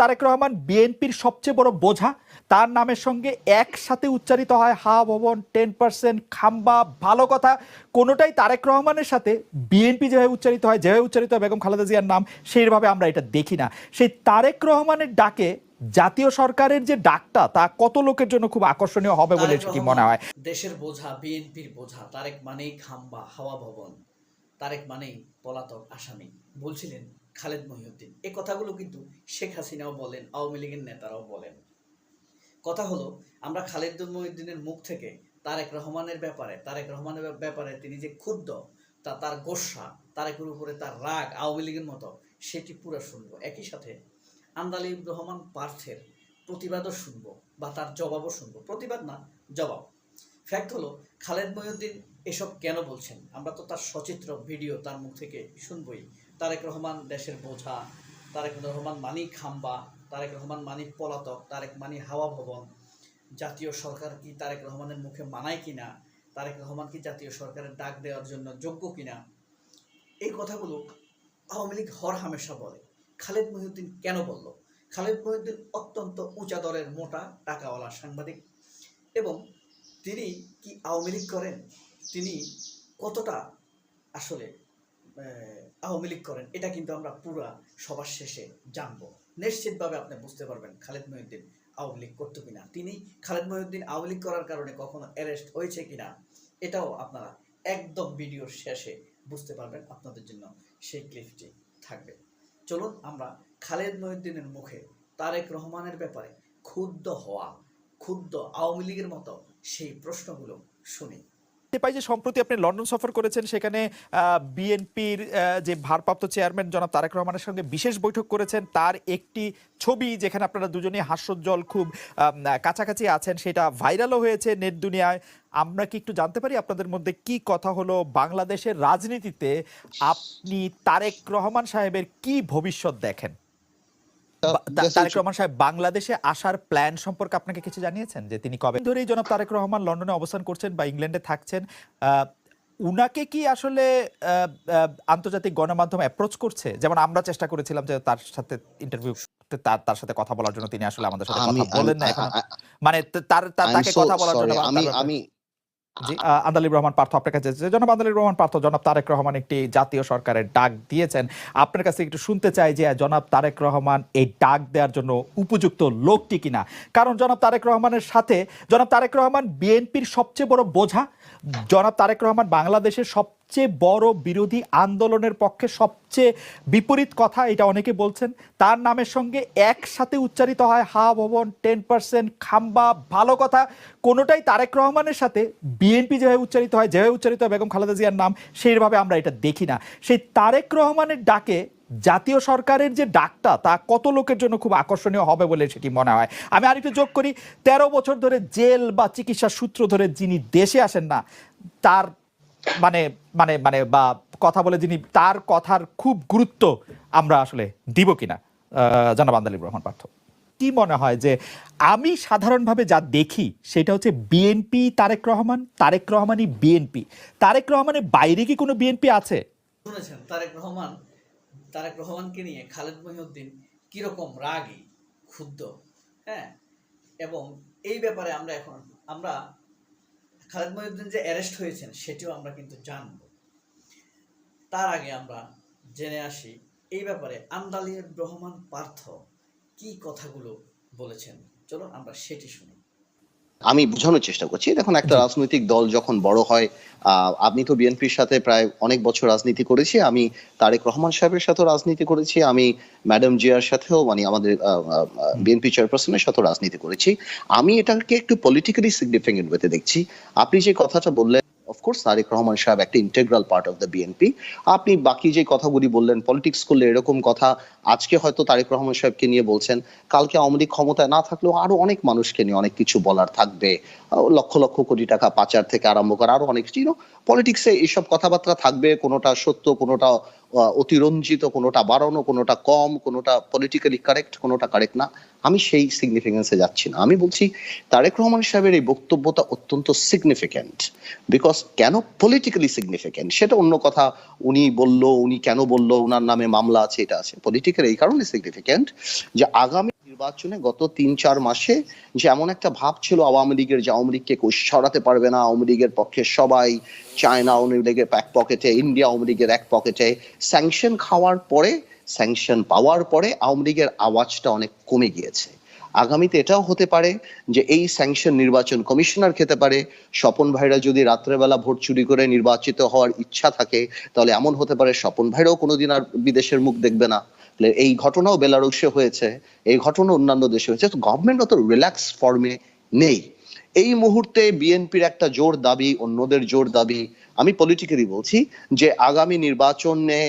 তারেক রহমান বিএনপির সবচেয়ে বড় বোঝা। তার নামের সঙ্গে একসাথে উচ্চারিত হয় হা ভবন টেন পার্সেন্ট খাম্বা ভালো কথা। কোনোটাই তারেক রহমানের সাথে বিএনপি যেভাবে উচ্চারিত হয় যেভাবে উচ্চারিত হয় বেগম খালেদা জিয়ার নাম সেইভাবে আমরা এটা দেখি না। সেই তারেক রহমানের ডাকে জাতীয় সরকারের যে ডাকটা তা কত লোকের জন্য খুব আকর্ষণীয় হবে বলে কি মনে হয়? দেশের বোঝা বিএনপির বোঝা। তারেক মানেই খাম্বা হাওয়া ভবন। তারেক মানেই পলাতক আসামি। বলছিলেন খালেদ মহিউদ্দিন। এই কথাগুলো কিন্তু শেখ হাসিনাও বলেন, আওয়ামী লীগের নেতারাও বলেন। কথা হলো, আমরা খালেদ মহিউদ্দিনের মুখ থেকে তারেক রহমানের ব্যাপারে, তারেক রহমানের ব্যাপারে তিনি যে ক্ষুব্ধ, তা তার গোসা, তারেকের উপরে তার রাগ আওয়ামী লীগের মতো, সেটি পুরো শুনব। একই সাথে আন্দালিব রহমান পার্থের প্রতিবাদও শুনব বা তার জবাবও শুনব। প্রতিবাদ না, জবাব। ফ্যাক্ট হলো, খালেদ মহিউদ্দিন এসব কেন বলছেন? আমরা তো তার সচিত্র, ভিডিও তার মুখ থেকে শুনবই। তারেক রহমান দেশের বোঝা, তারেক রহমান মানি খাম্বা, তারেক রহমান মানি পলাতক, তারেক মানি হাওয়া ভবন। জাতীয় সরকার কি তারেক রহমানের মুখে মানায় কিনা? তারেক রহমান কি জাতীয় সরকারের ডাক দেওয়ার জন্য যোগ্য কিনা? এই কথাগুলো আওয়ামী লীগ হর হামেশা বলে। খালেদ মহিউদ্দিন কেন বলল? খালেদ মহিউদ্দিন অত্যন্ত উঁচা দরের মোটা টাকাওয়ালা সাংবাদিক এবং তিনি কি আওয়ামী লীগ করেন? তিনি কতটা আসলে আওয়ামী লীগ করেন, এটা কিন্তু আমরা পুরা সবার শেষে জানব। নিশ্চিতভাবে আপনি বুঝতে পারবেন খালেদ মহিউদ্দিন আওয়ামী লীগ করতো কিনা। তিনি খালেদ মহিউদ্দিন আওয়ামী লীগ করার কারণে কখনো অ্যারেস্ট হয়েছে কিনা, এটাও আপনারা একদম ভিডিওর শেষে বুঝতে পারবেন। আপনাদের জন্য সেই ক্লিপটি থাকবে। চলুন আমরা খালেদ মহিউদ্দিনের মুখে তারেক রহমানের ব্যাপারে ক্ষুব্ধ হওয়া, ক্ষুব্ধ আওয়ামী লীগের মতো সেই প্রশ্নগুলো শুনি। পাই যে সম্প্রতি আপনি লন্ডন সফর করেছেন, সেখানে বিএনপির যে ভারপ্রাপ্ত চেয়ারম্যান জনাব তারেক রহমানের সঙ্গে বিশেষ বৈঠক করেছেন। তার একটি ছবি যেখানে আপনারা দুজনেই হাস্যোজ্জ্বল, খুব কাছাকাছি আছেন, সেটা ভাইরালও হয়েছে নেট দুনিয়ায়। আমরা কি একটু জানতে পারি আপনাদের মধ্যে কি কথা হলো বাংলাদেশের রাজনীতিতে? আপনি তারেক রহমান সাহেবের কি ভবিষ্যৎ দেখেন? তারেক রহমান সাহেব বাংলাদেশে আসার প্ল্যান সম্পর্কে আপনাকে কিছু জানিয়েছেন? যে তিনি কবে ধরেই জনাব তারেক রহমান লন্ডনে অবস্থান করছেন বা ইংল্যান্ডে থাকছেন উনাকে কি আসলে আন্তর্জাতিক গণমাধ্যম অ্যাপ্রোচ করছে? যেমন আমরা চেষ্টা করেছিলাম যে তার সাথে ইন্টারভিউ তার তার সাথে কথা বলার জন্য তিনি আসলে আমাদের সাথে কথা বলেন না মানে তার তাকে কথা বলার জন্য আমি আমি আহ, রহমান পার্থ আপনার কাছে জনাব আদালিব রহমান পার্থ জনাব তারেক রহমান একটি জাতীয় সরকারের ডাক দিয়েছেন। আপনার কাছে একটু শুনতে চাই যে জনাব তারেক রহমান এই ডাক দেওয়ার জন্য উপযুক্ত লোকটি কিনা? কারণ জনাব তারেক রহমানের সাথে জনাব তারেক রহমান বিএনপির সবচেয়ে বড় বোঝা জনাব তারেক রহমান বাংলাদেশের সবচেয়ে বড় বিরোধী আন্দোলনের পক্ষে সবচেয়ে বিপরীত কথা এটা অনেকে বলছেন। তার নামের সঙ্গে একসাথে উচ্চারিত হয়, হা ভবন টেন পার্সেন্ট, খাম্বা, ভালো কথা। কোনোটাই তারেক রহমানের সাথে বিএনপি যেভাবে উচ্চারিত হয়, যেভাবে উচ্চারিত হয় বেগম খালেদা জিয়ার নাম, সেইভাবে আমরা এটা দেখি না। সেই তারেক রহমানের ডাকে জাতীয় সরকারের যে ডাকটা, তা কত লোকের জন্য খুব আকর্ষণীয় হবে বলে সেটি মনে হয়? আমি আরেকটু যোগ করি, তেরো বছর ধরে জেল বা চিকিৎসার সূত্র ধরে যিনি দেশে আসেন না, তার মানে মানে মানে বা কথা বলে যিনি, তার কথার খুব গুরুত্ব আমরা আসলে দিব কিনা? জনাব আন্দালিব রহমান পার্থ। কি মনে হয় যে আমি সাধারণভাবে যা দেখি, সেটা হচ্ছে বিএনপি তারেক রহমান, তারেক রহমানই বিএনপি তারেক রহমানের বাইরে কি কোনো বিএনপি আছে? শুনেছেন, তারেক রহমান তারেক রহমানকে নিয়ে খালেদ মহিউদ্দিন কীরকম রাগী, ক্ষুব্ধ হ্যাঁ? এবং এই ব্যাপারে আমরা এখন, আমরা খালেদ মহিউদ্দিন যে অ্যারেস্ট হয়েছেন সেটিও আমরা কিন্তু জানব। তার আগে আমরা জেনে আসি, এই ব্যাপারে আন্দালির রহমান পার্থ কি কথাগুলো বলেছেন? চলুন আমরা সেটি শুনি। আমি বোঝানোর চেষ্টা করছি। দেখুন একটা রাজনৈতিক দল যখন বড় হয় আমি আপনি তো বিএনপির সাথে প্রায় অনেক বছর রাজনীতি করেছি আমি তারেক রহমান সাহেবের সাথে রাজনীতি করেছি আমি ম্যাডাম জিয়ার সাথেও মানে আমাদের বিএনপি চেয়ারপারসনের সাথে রাজনীতি করেছি। আমি এটাকে একটু পলিটিক্যালি সিগনিফিকেন্ট ওয়েতে দেখছি। আপনি যে কথাটা বললেন অফকোর্স তারেক রহমান সাহেব একটা integral part of the BNP আপনি বাকি যে কথাগুলি বললেন পলিটিক্স করলে এরকম কথা আজকে হয়তো তারেক রহমান সাহেবকে নিয়ে বলছেন, কালকে আওয়ামী লীগ ক্ষমতায় না থাকলেও আরও অনেক মানুষকে নিয়ে অনেক কিছু বলার থাকবে। লক্ষ লক্ষ কোটি টাকা পাচার থেকে আরম্ভ করা আরও অনেক কিছু। পলিটিক্সে এইসব কথাবার্তা থাকবে, কোনোটা সত্য, কোনোটা অতিরঞ্জিত, কোনোটা বাড়ানো, কোনোটা কম, কোনোটা পলিটিক্যালি কারেক্ট কোনোটা কারেক্ট না, আমি সেই সিগনিফিকেন্সে যাচ্ছি না। আমি বলছি, তারেক রহমান সাহেবের এই বক্তব্যটা অত্যন্ত সিগনিফিকেন্ট বিকজ কেন পলিটিক্যালি সিগনিফিক্যান্ট সেটা অন্য কথা। উনি বলল, উনি কেন বলল ওনার নামে মামলা আছে, এটা আছে। পলিটিক্যাল এই কারণে সিগনিফিকেন্ট যে আগামী নির্বাচনে গত তিন, চার মাসে যে এমন একটা ভাব ছিল আওয়ামী লীগের যে আওয়ামী লীগকে কেউ সরাতে পারবে না, আওয়ামী লীগের পক্ষে সবাই, চায়না আওয়ামী লীগের এক পকেটে, ইন্ডিয়া আওয়ামী লীগের এক পকেটে স্যাংশন খাওয়ার পরে স্যাংশন পাওয়ার পরে আওয়ামী লীগের আওয়াজটা অনেক কমে গিয়েছে। আগামীতে এটাও হতে পারে যে এই স্যাংশন নির্বাচন কমিশনার খেতে পারে। স্বপন ভাইরা যদি রাত্রেবেলা ভোট চুরি করে নির্বাচিত হওয়ার ইচ্ছা থাকে, তাহলে এমন হতে পারে স্বপন ভাইরাও কোনোদিন আর বিদেশের মুখ দেখবে না। এই ঘটনাও বেলারুশে হয়েছে, এই ঘটনা অন্যান্য দেশে হয়েছে, তো গভর্নমেন্ট অত রিল্যাক্স ফর্মে নেই। এই মুহূর্তে বিএনপির একটা জোর দাবি, অন্যদের জোর দাবি, আমি পলিটিক্যালি বলছি যে আগামী নির্বাচনে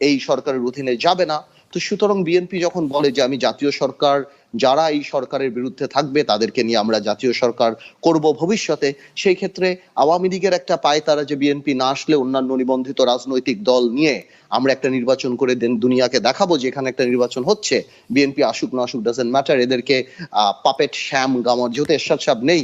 এই সরকারের অধীনে যাবে না। তো সুতরাং বিএনপি যখন বলে যে আমি জাতীয় সরকার যারা এই সরকারের বিরুদ্ধে থাকবে তাদেরকে নিয়ে আমরা জাতীয় সরকার করব ভবিষ্যতে। সেই ক্ষেত্রে আওয়ামী লীগের একটা পায় তারা যে বিএনপি না আসলে অন্যান্য নিবন্ধিত রাজনৈতিক দল নিয়ে আমরা একটা নির্বাচন করে দেন দুনিয়াকে দেখাবো যে এখানে একটা নির্বাচন হচ্ছে। বিএনপি আসুক না আসুক ডাজেন্ট ম্যাটার এদেরকে পাপেট শ্যাম গামর যেহেতু এরশাদ সাহেব নেই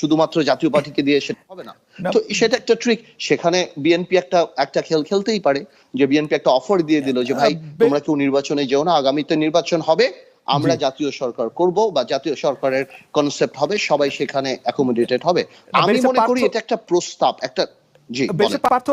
শুধুমাত্র জাতীয় পার্টিকে দিয়ে সেটা হবে না। না। তো সেটা একটা ট্রিক সেখানে বিএনপি একটা একটা খেল খেলতেই পারে যে বিএনপি একটা অফার দিয়ে দিল যে ভাই তোমরা কেউ নির্বাচনে যেও না আগামীতে নির্বাচন হবে। আমরা জাতীয় সরকার করব বা জাতীয় সরকারের কনসেপ্ট হবে সবাই সেখানে অ্যাকোমোডেটেড হবে আমি মনে করি এটা একটা প্রস্তাব একটা জি। পার্থ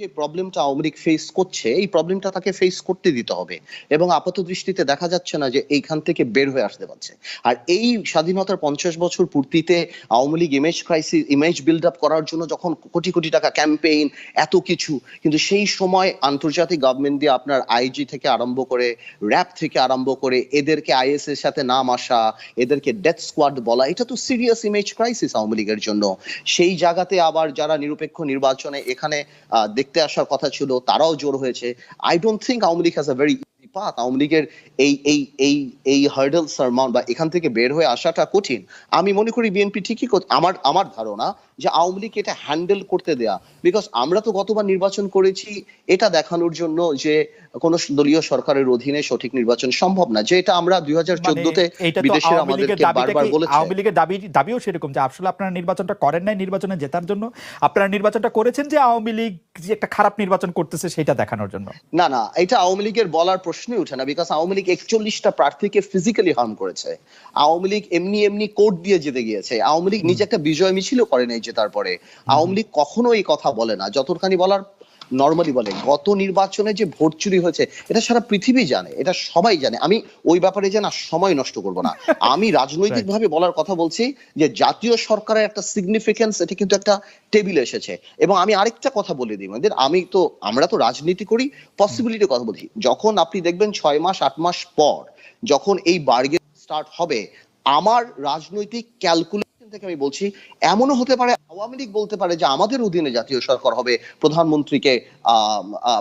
যে প্রবলেমটা আওয়ামী ফেস করছে, এই প্রবলেমটা তাকে ফেস করতে দিতে হবে। এবং আপাত দৃষ্টিতে দেখা যাচ্ছে না যে এইখান থেকে বের হয়ে আসতে পারছে। আর এই স্বাধীনতার পঞ্চাশ বছর পূর্তিতে Awami League image crisis image build up করার জন্য যখন কোটি কোটি টাকা ক্যাম্পেইন এত কিছু, কিন্তু সেই সময় আন্তর্জাতিক গভর্নমেন্ট দিয়ে আপনার আইজি থেকে আরম্ভ করে র্যাব থেকে আরম্ভ করে, এদেরকে আইএস এর সাথে নাম আসা, এদেরকে ডেথ স্কোয়াড বলা, এটা তো সিরিয়াস ইমেজ ক্রাইসিস আওয়ামী লীগের জন্য। সেই জায়গাতে আবার যারা নিরপেক্ষ নির্বাচনে এখানে দেখতে আসার কথা ছিল, তারাও জোর হয়েছে। I don't think Awami League has a very easy path Awami লীগের এই এই এই এই হার্ডেল সারমাউন্ট বা এখান থেকে বের হয়ে আসাটা কঠিন। আমি মনে করি বিএনপি ঠিকই আমার আমার ধারণা যে আওয়ামী লীগ এটা হ্যান্ডেল করতে দেয়া। বিকজ আমরা তো গতবার নির্বাচন করেছি এটা দেখানোর জন্য যে কোন দলীয় সরকারের অধীনে সঠিক নির্বাচন সম্ভব না যে এটা আমরা দুই হাজার মানে চোদ্দতে বিদেশের আমাদেরকে বারবার বলেছে। আওয়ামী লীগের দাবি দাবিও সেরকম যে আসলে আপনারা নির্বাচনটা করেন নাই নির্বাচনে জেতার জন্য। আপনারা নির্বাচনটা করেছেন যে আওয়ামী লীগ যে একটা খারাপ নির্বাচন করতেছে সেটা দেখানোর জন্য। না না এটা আওয়ামী লীগের বলার প্রশ্নই ওঠে না বিকজ আওয়ামী লীগ একচল্লিশটা প্রার্থীকে ফিজিক্যালি হার্ম করেছে। আওয়ামী লীগ এমনি এমনি কোর্ট দিয়ে জিতে গিয়েছে। আওয়ামী লীগ নিজে একটা বিজয় মিছিলও করে নাই জেতার পরে আওয়ামী লীগ কখনো এই কথা বলে না। যতখানি বলার নর্মালি বলে গত নির্বাচনে যে ভোট চুরি হয়েছে এটা সারা পৃথিবী জানে এটা সবাই জানে। আমি ওই ব্যাপারে যে না সময় নষ্ট করব না। আমি রাজনৈতিক ভাবে বলার কথা বলছি যে জাতীয় সরকারের একটা সিগনিফিকেন্স এটা কিন্তু একটা টেবিল এসেছে। এবং আমি আরেকটা কথা বলে দিই আমাদের আমি তো আমরা তো রাজনীতি করি পসিবিলিটি কথা বলছি। যখন আপনি দেখবেন ছয় মাস আট মাস পর যখন এই বার্গেন স্টার্ট হবে আমার রাজনৈতিক ক্যালকুলেশন থেকে আমি বলছি এমনও হতে পারে আওয়ামী লীগ বলতে পারে যে আমাদের অধীনে জাতীয় সরকার হবে প্রধানমন্ত্রীকে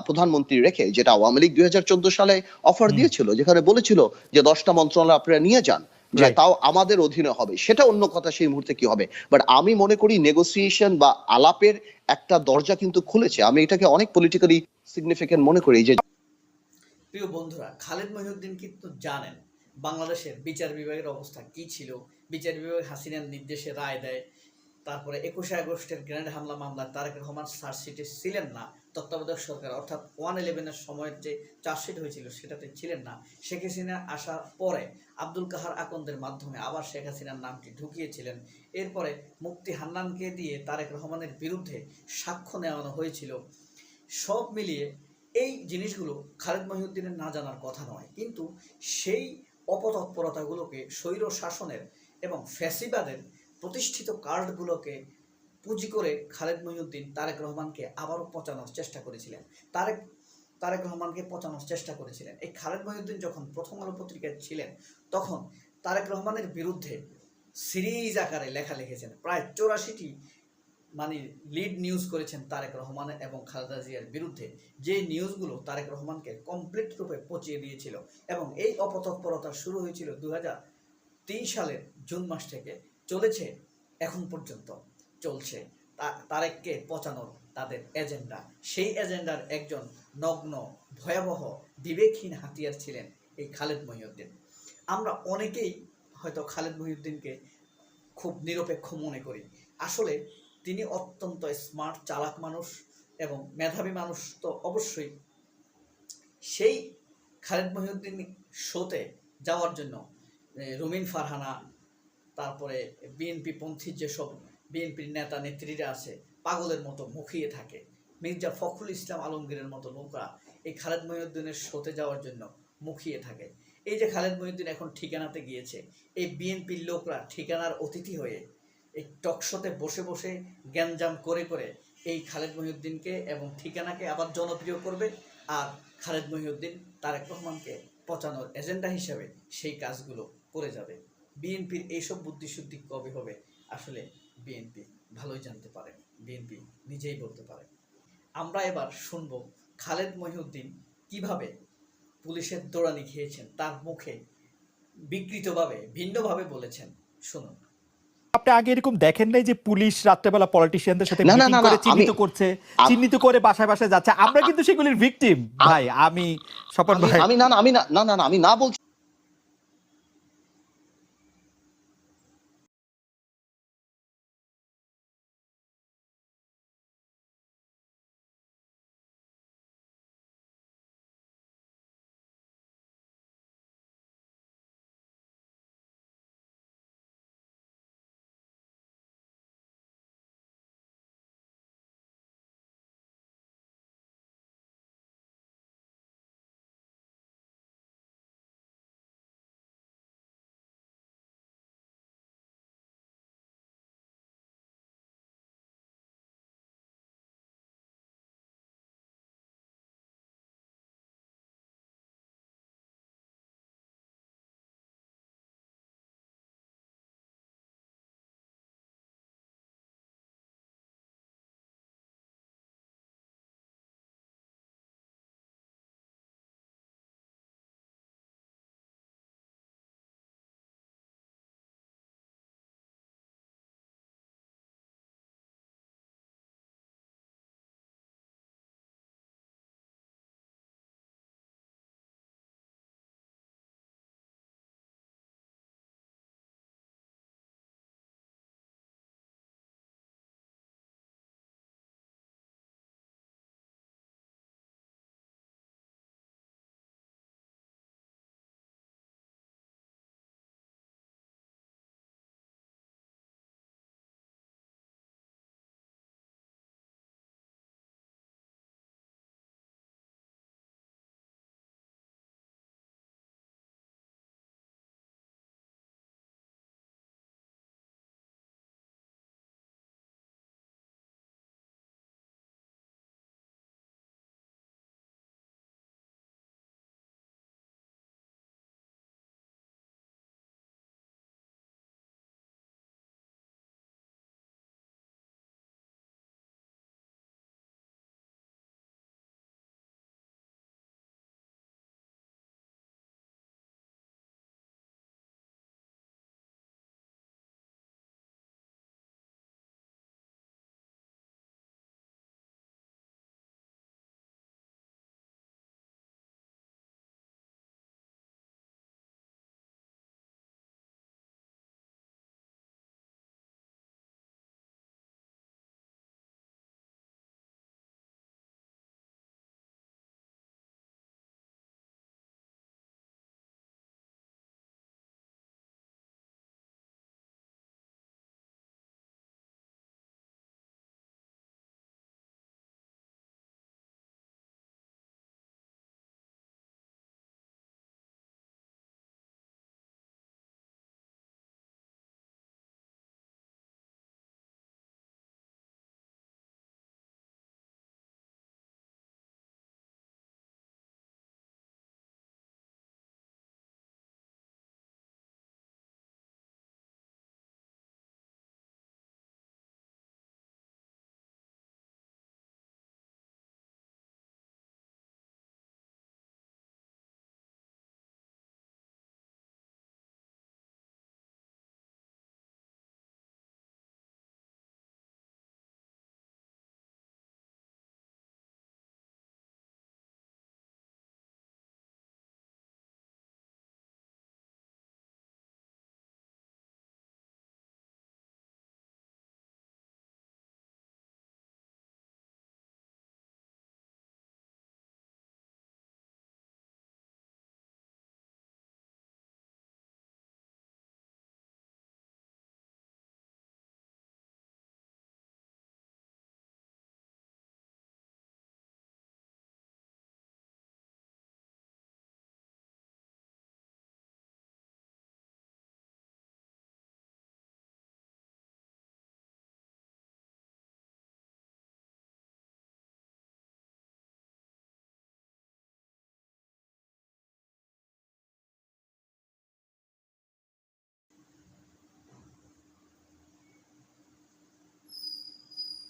প্রধানমন্ত্রী রেখে যেটা আওয়ামী লীগ দুই সালে অফার দিয়েছিল যেখানে বলেছিল যে দশটা মন্ত্রণালয় আপনারা নিয়ে যান যে তাও আমাদের অধীনে হবে। সেটা অন্য কথা সেই মুহূর্তে কি হবে? বাট আমি মনে করি নেগোসিয়েশন বা আলাপের একটা দরজা কিন্তু খুলেছে। আমি এটাকে অনেক পলিটিক্যালি সিগনিফিকেন্ট মনে করি যে প্রিয় বন্ধুরা খালেদ মহিউদ্দিন কিন্তু জানেন বাংলাদেশের বিচার বিভাগের অবস্থা কি ছিল? বিচার বিভাগ হাসিনার নির্দেশে রায় দেয়, তারপরে একুশে আগস্টের গ্রেনেড হামলা মামলায় তারেক রহমান চার্জশিটে ছিলেন না, তত্ত্বাবধায়ক সরকার অর্থাৎ ওয়ান ইলেভেনের সময়ের যে চার্জশিট হয়েছিল সেটাতে ছিলেন না। শেখ হাসিনা আসার পরে আব্দুল কাহার আকন্দের মাধ্যমে আবার শেখ হাসিনার নামটি ঢুকিয়েছিলেন। এরপরে মুক্তি হান্নানকে দিয়ে তারেক রহমানের বিরুদ্ধে সাক্ষ্য নেওয়ানো হয়েছিল। সব মিলিয়ে এই জিনিসগুলো খালেদ মহিউদ্দিনের না জানার কথা নয়, কিন্তু সেই অপতৎপরতাগুলোকে স্বৈর শাসনের এবং ফ্যাসিবাদের প্রতিষ্ঠিত কার্ডগুলোকে পুঁজি করে খালেদ মহিউদ্দিন তারেক রহমানকে আবারও পচানোর চেষ্টা করেছিলেন। তারেক তারেক রহমানকে পচানোর চেষ্টা করেছিলেন। এই খালেদ মহিউদ্দিন যখন প্রথম আলো পত্রিকায় ছিলেন, তখন তারেক রহমানের বিরুদ্ধে সিরিজ আকারে লেখা লিখেছেন। প্রায় চৌরাশিটি মানে লিড নিউজ করেছেন তারেক রহমান এবং খালেদা জিয়ার বিরুদ্ধে। যে নিউজগুলো তারেক রহমানকে কমপ্লিট রূপে পচিয়ে দিয়েছিল এবং এই অপতৎপরতা শুরু হয়েছিল দু সালের জুন মাস থেকে, চলেছে এখন পর্যন্ত। চলছে। তারেককে পচানোর তাদের এজেন্ডা সেই এজেন্ডার একজন নগ্ন, ভয়াবহ, বিবেকহীন হাতিয়ার ছিলেন এই খালেদ মহিউদ্দিন। আমরা অনেকেই হয়তো খালেদ মহিউদ্দিনকে খুব নিরপেক্ষ মনে করি। আসলে তিনি অত্যন্ত স্মার্ট চালাক মানুষ এবং মেধাবী মানুষ তো অবশ্যই। সেই খালেদ মহিউদ্দিন শোতে যাওয়ার জন্য রুমিন ফারহানা, তারপরে বিএনপি পন্থী যেসব বিএনপির নেতা, নেত্রীরা আছে, পাগলের মতো মুখিয়ে থাকে, মির্জা ফখরুল ইসলাম আলমগীরের মতো লোকরা এই খালেদ মহিউদ্দিনের শোতে যাওয়ার জন্য মুখিয়ে থাকে। এই যে খালেদ মহিউদ্দিন এখন ঠিকানাতে গিয়েছে, এই বিএনপির লোকরা ঠিকানার অতিথি হয়ে এই টকশোতে বসে বসে গ্যাঞ্জাম করে করে এই খালেদ মহিউদ্দিনকে এবং ঠিকানাকে আবার জনপ্রিয় করবে আর খালেদ মহিউদ্দিন তারেক রহমানকে পচানোর এজেন্ডা হিসেবে সেই কাজগুলো করে যাবে। বিএনপির এইসব বুদ্ধিশুদ্ধি কবে হবে? আসলে বিএনপি ভালোই জানতে পারে। বিএনপি নিজেই বলতে পারে। আমরা এবার শুনব খালেদ মহিউদ্দিন কীভাবে পুলিশের দৌড়ানি খেয়েছেন, তার মুখে বিকৃতভাবে, ভিন্নভাবে বলেছেন। শুনুন। আপনি আগে এরকম দেখেন নাই যে পুলিশ রাত্রেবেলা পলিটিশিয়ানদের সাথে মিটিং করে চিহ্নিত করছে চিহ্নিত করে বাসায় বাসায় যাচ্ছে। আমরা কিন্তু সেগুলির ভিকটিম ভাই আমি স্বপন ভাই। আমি না না আমি না না না, আমি না বলছি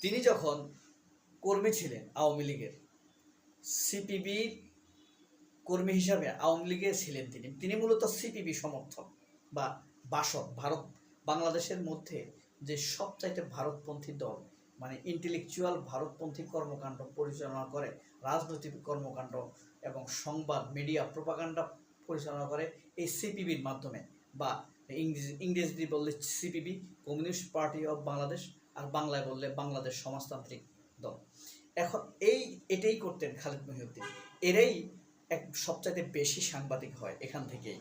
তিনি যখন কর্মী ছিলেন আওয়ামী লীগের সিপিবির কর্মী হিসাবে আওয়ামী লীগে ছিলেন তিনি। তিনি মূলত সিপিবি সমর্থক বা বাসক। ভারত, বাংলাদেশের মধ্যে যে সবচাইতে ভারতপন্থী দল মানে ইন্টেলেকচুয়াল ভারতপন্থী কর্মকাণ্ড পরিচালনা করে, রাজনৈতিক কর্মকাণ্ড এবং সংবাদ মিডিয়া প্রপাগান্ডা পরিচালনা করে এই সিপিবির মাধ্যমে বা ইংরেজি ইংরেজি বললে CPB communist party of Bangladesh আর বাংলায় বললে বাংলাদেশ সমাজতান্ত্রিক দল। এখন এই, এটাই করতেন খালেদ মহিউদ্দিন। এরাই এক সবচাইতে বেশি সাংবাদিক হয় এখান থেকেই।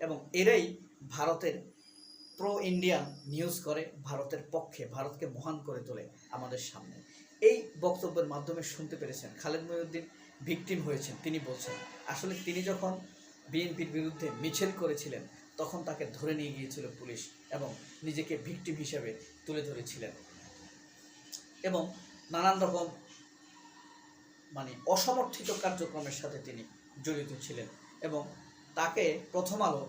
এবং এরাই ভারতের প্রো ইন্ডিয়ান নিউজ করে, ভারতের পক্ষে, ভারতকে মহান করে তোলে আমাদের সামনে। এই বক্তব্যের মাধ্যমে শুনতে পেরেছেন খালেদ মহিউদ্দিন ভিকটিম হয়েছেন, তিনি বলছেন, আসলে তিনি যখন বিএনপির বিরুদ্ধে মিছিল করেছিলেন, তখন তাকে ধরে নিয়ে গিয়েছিল পুলিশ এবং নিজেকে ভিকটিম হিসেবে তুলে ধরেছিলেন। এবং নানান রকম মানে অসমর্থিত কার্যক্রমের সাথে তিনি জড়িত ছিলেন এবং তাকে প্রথম আলো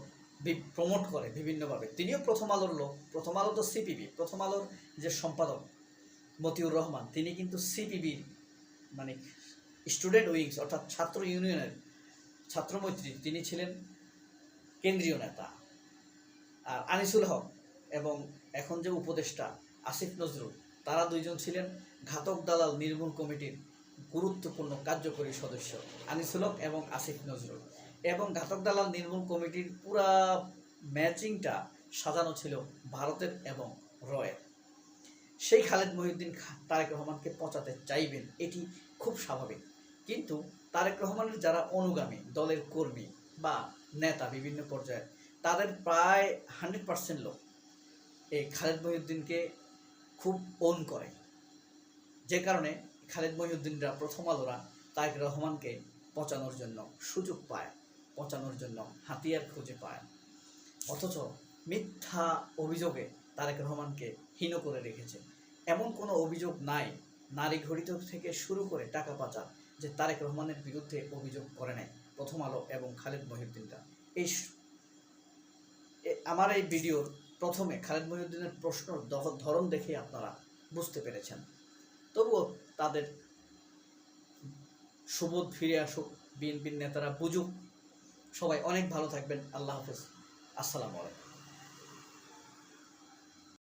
প্রমোট করে বিভিন্নভাবে। তিনিও প্রথম আলোর লোক। প্রথম আলো তো সিপিবি প্রথম আলোর যে সম্পাদক মতিউর রহমান, তিনি কিন্তু সিপিবির মানে স্টুডেন্ট উইংস অর্থাৎ ছাত্র ইউনিয়নের ছাত্রমৈত্রী। তিনি ছিলেন কেন্দ্রীয় নেতা। আর আনিসুল হক এবং এখন যে উপদেষ্টা আসিফ নজরুল তারা দুইজন ছিলেন ঘাতক দালাল নির্মূল কমিটির গুরুত্বপূর্ণ কার্যকরী সদস্য আনিসুল হক এবং আসিফ নজরুল। এবং ঘাতক দালাল নির্মূল কমিটির পুরা ম্যাচিংটা সাজানো ছিল ভারতের এবং রয়ের। সেই খালেদ মহিউদ্দিন তারেক রহমানকে পচাতে চাইবেন, এটি খুব স্বাভাবিক। কিন্তু তারেক রহমানের যারা অনুগামী দলের কর্মী বা নেতা বিভিন্ন পর্যায়ে তাদের প্রায় হান্ড্রেড পার্সেন্ট লোক এই খালেদ মহিউদ্দিনকে খুব ওন করে। যে কারণে খালেদ মহিউদ্দিনরা প্রথম আলোরা তারেক রহমানকে পচানোর জন্য সুযোগ পায়, পচানোর জন্য হাতিয়ার খুঁজে পায়। অথচ মিথ্যা অভিযোগে তারেক রহমানকে হীন করে রেখেছে। এমন কোনো অভিযোগ নাই, নারী ঘড়িত থেকে শুরু করে টাকা পাচার যে তারেক রহমানের বিরুদ্ধে অভিযোগ করে নাই, প্রথম আলো এবং খালেদ মহিউদ্দিনরা। এই আমার এই ভিডিওর প্রথমে খালেদ মহিউদ্দিনের প্রশ্ন ধরন দেখে আপনারা বুঝতে পেরেছেন। তবুও তাদের সুবোধ ফিরে আসুক, বিএনপির নেতারা বুঝুক। সবাই অনেক ভালো থাকবেন। আল্লাহ হাফেজ। আসসালামু আলাইকুম।